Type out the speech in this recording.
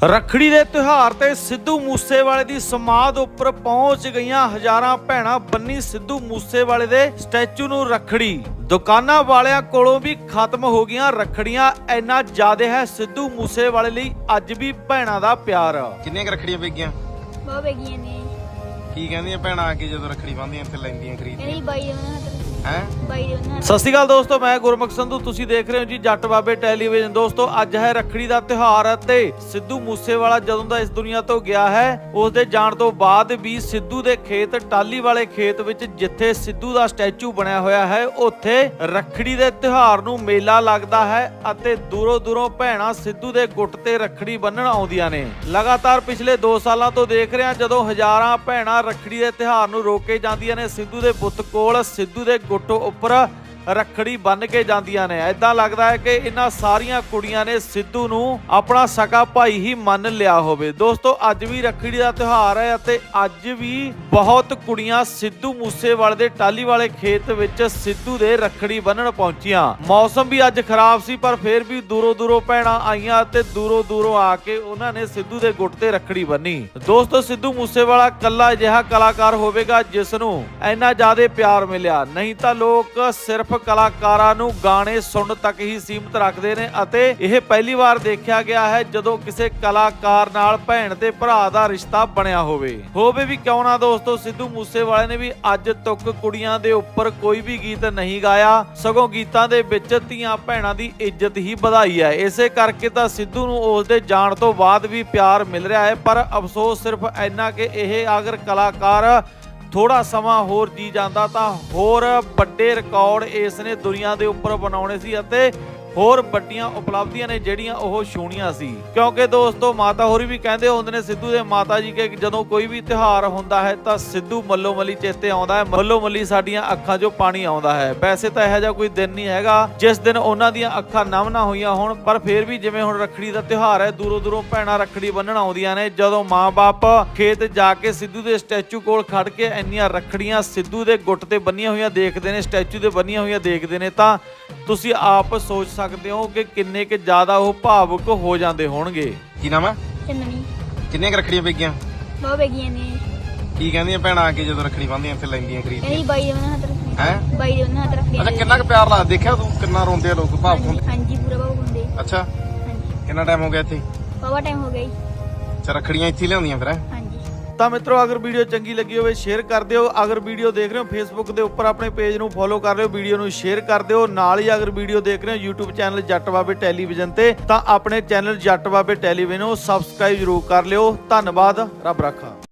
ਰੱਖੜੀ ਦੇ ਤਿਉਹਾਰ ਤੇ ਸਿੱਧੂ ਮੂਸੇਵਾਲੇ ਦੀ ਸਮਾਧ ਉੱਪਰ ਪਹੁੰਚ ਗਈਆਂ ਹਜ਼ਾਰਾਂ ਭੈਣਾਂ ਬੰਨੀ ਸਿੱਧੂ ਮੂਸੇਵਾਲੇ ਦੇ ਸਟੈਚੂ ਨੂੰ ਰੱਖੜੀ। ਦੁਕਾਨਾਂ ਵਾਲਿਆਂ ਕੋਲੋਂ ਵੀ ਖਤਮ ਹੋ ਗਈਆਂ ਰੱਖੜੀਆਂ। ਇੰਨਾ ਜ਼ਿਆਦਾ ਹੈ ਸਿੱਧੂ ਮੂਸੇਵਾਲੇ ਲਈ ਅੱਜ ਵੀ ਭੈਣਾਂ ਦਾ ਪਿਆਰ। ਕਿੰਨੀਆਂ ਕੁ ਰੱਖੜੀਆਂ ਵੇਗੀਆਂ ਬਹੁਤ ਵੇਗੀਆਂ ਨੇ। ਕੀ ਕਹਿੰਦੀਆਂ ਭੈਣਾਂ ਆ ਕੇ ਜਦੋਂ ਰੱਖੜੀ ਬੰਨ੍ਹਦੀਆਂ ਇੱਥੇ ਲੈਂਦੀਆਂ ਖਰੀਦਦੀਆਂ? ਇਹਦੀ ਬਾਈ ਦੇ ਉਹਨਾਂ ਹੱਥ ਹੈ? ਬਾਈ ਉਹਨਾਂ ਸਤਿ ਸ਼੍ਰੀ ਅਕਾਲ ਦੋਸਤੋ, ਮੈਂ ਗੁਰਮੁਖ ਸੰਧੂ। ਤੁਸੀਂ ਦੇਖ ਰਹੇ ਹੋ ਜੀ ਜੱਟ ਬਾਬੇ ਟੈਲੀਵਿਜ਼ਨ। ਦੋਸਤੋ, ਅੱਜ ਹੈ ਰੱਖੜੀ ਦਾ ਤਿਉਹਾਰ ਅਤੇ ਸਿੱਧੂ ਮੂਸੇਵਾਲਾ ਜਦੋਂ ਦਾ ਇਸ ਦੁਨੀਆ ਤੋਂ ਗਿਆ ਹੈ ਉਸ ਦੇ ਜਾਣ ਤੋਂ ਬਾਅਦ ਵੀ ਸਿੱਧੂ ਦੇ ਖੇਤ ਟਾਲੀ ਵਾਲੇ ਖੇਤ ਵਿੱਚ ਜਿੱਥੇ ਸਿੱਧੂ ਦਾ ਸਟੈਚੂ ਬਣਿਆ ਹੋਇਆ ਹੈ, ਉੱਥੇ ਰੱਖੜੀ ਦੇ ਤਿਉਹਾਰ ਨੂੰ ਮੇਲਾ ਲੱਗਦਾ ਹੈ ਅਤੇ ਦੂਰੋਂ ਦੂਰੋਂ ਭੈਣਾਂ ਸਿੱਧੂ ਦੇ ਗੁੱਟ ਤੇ ਰੱਖੜੀ ਬੰਨਣ ਆਉਂਦੀਆਂ ਨੇ। ਲਗਾਤਾਰ ਪਿਛਲੇ 2 ਸਾਲਾਂ ਤੋਂ ਦੇਖ ਰਹੇ ਹਾਂ, ਜਦੋਂ ਹਜ਼ਾਰਾਂ ਭੈਣਾਂ ਰੱਖੜੀ ਦੇ ਤਿਉਹਾਰ ਨੂੰ ਰੋਕੇ ਜਾਂਦੀਆਂ ਨੇ, ਸਿੱਧੂ ਦੇ ਬੁੱਤ ਕੋਲ ਸਿੱਧੂ ਦੇ ਗੁੱਟ ਉੱਪਰ para ਰੱਖੜੀ ਬੰਨ ਕੇ ਜਾਂਦੀਆਂ ਨੇ। ਐਦਾਂ ਲੱਗਦਾ ਹੈ ਕਿ ਇਹਨਾਂ ਸਾਰੀਆਂ ਕੁੜੀਆਂ ਨੇ ਸਿੱਧੂ ਨੂੰ ਆਪਣਾ ਸਕਾ ਭਾਈ ਹੀ ਮੰਨ ਲਿਆ ਹੋਵੇ। ਦੋਸਤੋ, ਅੱਜ ਵੀ ਰੱਖੜੀ ਦਾ ਤਿਉਹਾਰ ਹੈ ਅਤੇ ਅੱਜ ਵੀ ਬਹੁਤ ਕੁੜੀਆਂ ਸਿੱਧੂ ਮੂਸੇਵਾਲੇ ਦੇ ਟਾਲੀ ਵਾਲੇ ਖੇਤ ਵਿੱਚ ਸਿੱਧੂ ਦੇ ਰੱਖੜੀ ਬੰਨਣ ਪਹੁੰਚੀਆਂ। ਮੌਸਮ ਵੀ ਅੱਜ ਖਰਾਬ ਸੀ, ਪਰ ਫਿਰ ਵੀ ਦੂਰੋਂ ਦੂਰੋਂ ਭੈਣਾਂ ਆਈਆਂ ਅਤੇ ਦੂਰੋਂ ਦੂਰੋਂ ਆ ਕੇ ਉਹਨਾਂ ਨੇ ਸਿੱਧੂ ਦੇ ਗੁੱਟ ਤੇ ਰੱਖੜੀ ਬੰਨੀ ਦੋਸਤੋ, ਸਿੱਧੂ ਮੂਸੇਵਾਲਾ ਕੱਲਾ ਅਜਿਹਾ ਕਲਾਕਾਰ ਹੋਵੇਗਾ ਜਿਸ ਨੂੰ ਇੰਨਾ ਜ਼ਿਆਦਾ ਪਿਆਰ ਮਿਲਿਆ। ਨਹੀਂ ਤਾਂ ਲੋਕ ਸਿਰਫ ਕਲਾਕਾਰਾਂ ਨੂੰ ਗਾਣੇ ਸੁਣਨ ਤੱਕ ਹੀ ਸੀਮਤ ਰੱਖਦੇ ਨੇ ਅਤੇ ਇਹ ਪਹਿਲੀ ਵਾਰ ਦੇਖਿਆ ਗਿਆ ਹੈ ਜਦੋਂ ਕਿਸੇ ਕਲਾਕਾਰ ਨਾਲ ਭੈਣ ਤੇ ਭਰਾ ਦਾ ਰਿਸ਼ਤਾ ਬਣਿਆ ਹੋਵੇ। ਹੋਵੇ ਵੀ ਕਿਉਂ ਨਾ ਦੋਸਤੋ, ਸਿੱਧੂ ਮੂਸੇਵਾਲੇ ਨੇ ਵੀ ਅੱਜ ਤੱਕ ਕੁੜੀਆਂ ਦੇ ਉੱਪਰ ਕੋਈ ਵੀ ਗੀਤ ਨਹੀਂ ਗਾਇਆ। ਸਗੋਂ ਗੀਤਾਂ ਦੇ ਵਿੱਚ ਧੀਆਂ ਭੈਣਾਂ ਦੀ ਇੱਜ਼ਤ ਹੀ ਵਧਾਈ ਹੈ। ਇਸੇ ਕਰਕੇ ਤਾਂ ਸਿੱਧੂ ਨੂੰ ਉਸ ਦੇ ਜਾਣ ਤੋਂ ਬਾਅਦ ਵੀ ਪਿਆਰ ਮਿਲ ਰਿਹਾ ਹੈ। ਪਰ ਅਫਸੋਸ ਸਿਰਫ ਇੰਨਾ ਕਿ ਇਹ ਅਗਰ ਕਲਾਕਾਰ ਥੋੜਾ ਸਮਾਂ ਹੋਰ ਜੀ ਜਾਂਦਾ ਤਾਂ ਹੋਰ ਵੱਡੇ ਰਿਕਾਰਡ ਇਸ ਨੇ ਦੁਨੀਆ ਦੇ ਉੱਪਰ ਬਣਾਉਣੇ ਸੀ ਅਤੇ ਹੋਰ ਵੱਡੀਆਂ ਉਪਲਬਧੀਆਂ ਨੇ ਜਿਹੜੀਆਂ ਉਹ ਛੂਣੀਆਂ ਸੀ। ਕਿਉਂਕਿ ਦੋਸਤੋ, ਮਾਤਾ ਹੋਰੀ ਵੀ ਕਹਿੰਦੇ ਹੁੰਦੇ ਨੇ, ਸਿੱਧੂ ਦੇ ਮਾਤਾ ਜੀ ਕਿ ਜਦੋਂ ਕੋਈ ਵੀ ਤਿਉਹਾਰ ਹੁੰਦਾ ਹੈ ਤਾਂ ਸਿੱਧੂ ਮੱਲੋ ਮੱਲੀ ਚੇਤੇ ਆਉਂਦਾ ਹੈ। ਮੱਲੋ ਮੱਲੀ ਸਾਡੀਆਂ ਅੱਖਾਂ 'ਚੋਂ ਪਾਣੀ ਆਉਂਦਾ ਹੈ। ਵੈਸੇ ਤਾਂ ਇਹੋ ਜਿਹਾ ਕੋਈ ਦਿਨ ਨਹੀਂ ਹੈਗਾ, ਜਿਸ ਦਿਨ ਉਹਨਾਂ ਦੀਆਂ ਅੱਖਾਂ ਨਮ ਨਾ ਹੋਈਆਂ ਹੋਣ, ਪਰ ਫਿਰ ਵੀ ਜਿਵੇਂ ਹੁਣ ਰੱਖੜੀ ਦਾ ਤਿਉਹਾਰ ਹੈ, ਦੂਰੋਂ ਦੂਰੋਂ ਭੈਣਾਂ ਰੱਖੜੀ ਬੰਨਣ ਆਉਂਦੀਆਂ ਨੇ। ਜਦੋਂ ਮਾਂ-ਬਾਪ ਖੇਤ ਜਾ ਕੇ ਸਿੱਧੂ ਦੇ ਸਟੈਚੂ ਕੋਲ ਖੜ ਕੇ ਇੰਨੀਆਂ ਰੱਖੜੀਆਂ ਸਿੱਧੂ ਦੇ ਗੁੱਟ ਤੇ ਬੰਨੀਆਂ ਹੋਈਆਂ ਦੇਖਦੇ ਨੇ, ਸਟੈਚੂ ਤੇ ਬੰਨੀਆਂ ਹੋਈਆਂ ਦੇਖਦੇ ਨੇ, ਤਾਂ ਤੁਸੀਂ ਆਪ ਸੋਚ ਸਕਦੇ ਹੋ ਕਿ ਕਿੰਨੇ ਕਿ ਜ਼ਿਆਦਾ ਉਹ ਭਾਵੁਕ ਹੋ ਜਾਂਦੇ ਹੋਣਗੇ? ਕੀ ਨਾਮ ਹੈ? ਚੰਨਣੀ ਕਿੰਨੀਆਂ ਕੁ ਰੱਖੜੀਆਂ ਵੇਗੀਆਂ ਬਹੁਤ ਵੇਗੀਆਂ ਨੇ। ਕੀ ਕਹਿੰਦੀਆਂ ਭੈਣਾਂ ਆ ਕੇ ਜਦੋਂ ਰੱਖੜੀ ਬੰਨ੍ਹਦੀਆਂ ਇੱਥੇ ਲੈਂਦੀਆਂ ਖਰੀਦਦੀਆਂ ਇਹਦੀ ਬਾਈ ਦੇ ਉਹਨਾਂ ਹੱਥ ਹੈ? ਬਾਈ ਦੇ ਉਹਨਾਂ ਹੱਥ ਰੱਖਦੀਆਂ ਅੱਛਾ ਕਿੰਨਾ ਕੁ ਪਿਆਰ ਲੱਗਦਾ ਦੇਖਿਆ ਤੂੰ ਕਿੰਨਾ ਰੋਂਦੇ ਆ ਲੋਕ ਭਾਵੁਕ ਹੁੰਦੇ? ਹਾਂਜੀ ਪੂਰਾ ਬਾਬੂ ਹੁੰਦੇ। ਅੱਛਾ ਹਾਂਜੀ। ਕਿੰਨਾ ਟਾਈਮ ਹੋ ਗਿਆ ਇੱਥੇ? ਬਾਬਾ ਟਾਈਮ ਹੋ ਗਿਆ ਜੀ। ਅੱਛਾ ਰੱਖੜੀਆਂ ਇੱਥੇ ਹੀ ਲਿਆਉਂਦੀਆਂ ਫਿਰ ਹੈਂ? ਤਾਂ ਮਿੱਤਰੋ, ਅਗਰ ਵੀਡੀਓ ਚੰਗੀ ਲੱਗੀ ਹੋਵੇ ਸ਼ੇਅਰ ਕਰ ਦਿਓ। ਅਗਰ ਵੀਡੀਓ ਦੇਖ ਰਹੇ ਹੋ ਫੇਸਬੁੱਕ ਦੇ ਉੱਪਰ ਆਪਣੇ ਪੇਜ ਨੂੰ ਫੋਲੋ ਕਰ ਲਿਓ, ਵੀਡੀਓ ਨੂੰ ਸ਼ੇਅਰ ਕਰ ਦਿਓ। ਨਾਲ ਹੀ ਅਗਰ ਵੀਡੀਓ ਦੇਖ ਰਹੇ ਹੋ, YouTube ਚੈਨਲ ਜੱਟ ਬਾਬੇ ਟੈਲੀਵਿਜ਼ਨ ਤੇ, ਤਾਂ ਆਪਣੇ ਚੈਨਲ ਜੱਟ ਬਾਬੇ ਟੈਲੀਵਿਜ਼ਨ ਨੂੰ ਸਬਸਕ੍ਰਾਈਬ ਜ਼ਰੂਰ ਕਰ ਲਿਓ। ਧੰਨਵਾਦ, ਰੱਬ ਰੱਖਾ।